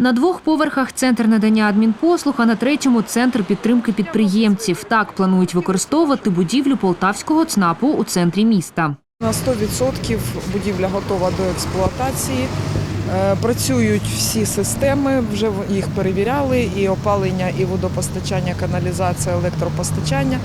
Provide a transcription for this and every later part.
На двох поверхах центр надання адмінпослуг, а на третьому центр підтримки підприємців. Так планують використовувати будівлю полтавського ЦНАПу у центрі міста. На 100% будівля готова до експлуатації. Е, Працюють всі системи, вже їх перевіряли, і опалення, і водопостачання, каналізація, електропостачання.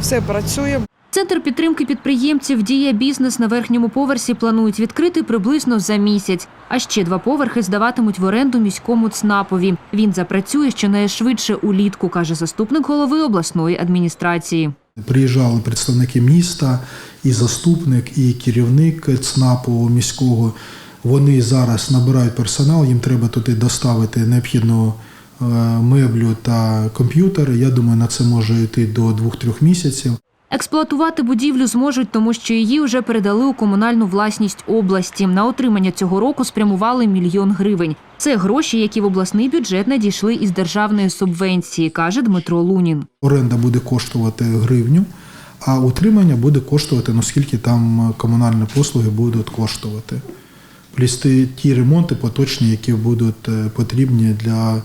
Все працює. Центр підтримки підприємців «Дія бізнес» на верхньому поверсі планують відкрити приблизно за місяць. А ще два поверхи здаватимуть в оренду міському ЦНАПові. Він запрацює щонайшвидше улітку, каже заступник голови обласної адміністрації. Приїжджали представники міста, і заступник, і керівник ЦНАПу міського. Вони зараз набирають персонал, їм треба туди доставити необхідну е, меблю та комп'ютери. Я думаю, на це може йти до 2-3 місяців. Експлуатувати будівлю зможуть, тому що її вже передали у комунальну власність області. На отримання цього року спрямували мільйон гривень. Це гроші, які в обласний бюджет надійшли із державної субвенції, каже Дмитро Лунін. Оренда буде коштувати гривню, а утримання буде коштувати, ну скільки там комунальні послуги будуть коштувати. Плюс ті- ті ремонти поточні, які будуть е, потрібні для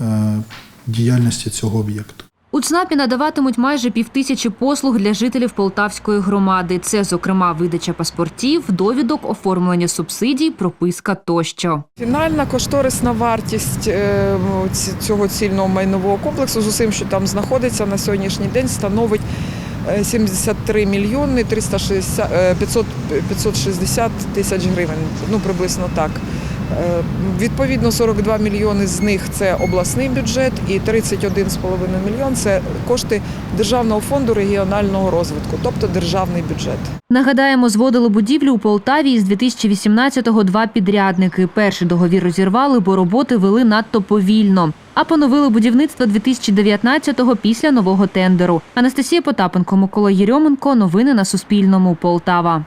е, діяльності цього об'єкту. У ЦНАПі надаватимуть майже півтисячі послуг для жителів Полтавської громади. Це, зокрема, видача паспортів, довідок, оформлення субсидій, прописка тощо. Фінальна кошторисна вартість е, цього цільного майнового комплексу з усім, що там знаходиться на сьогоднішній день, становить е, 73 мільйони 360, е, 500, 560 тисяч гривень. Ну, приблизно так. Е, Відповідно, 42 мільйони з них це обласний бюджет і 31,5 мільйон це кошти Державного фонду регіонального розвитку, тобто державний бюджет. Нагадаємо, зводили будівлю у Полтаві із 2018-го два підрядники. Перший договір розірвали, бо роботи вели надто повільно. А поновили будівництво 2019-го після нового тендеру. Анастасія Потапенко, Микола Єрьоменко. Новини на Суспільному. Полтава.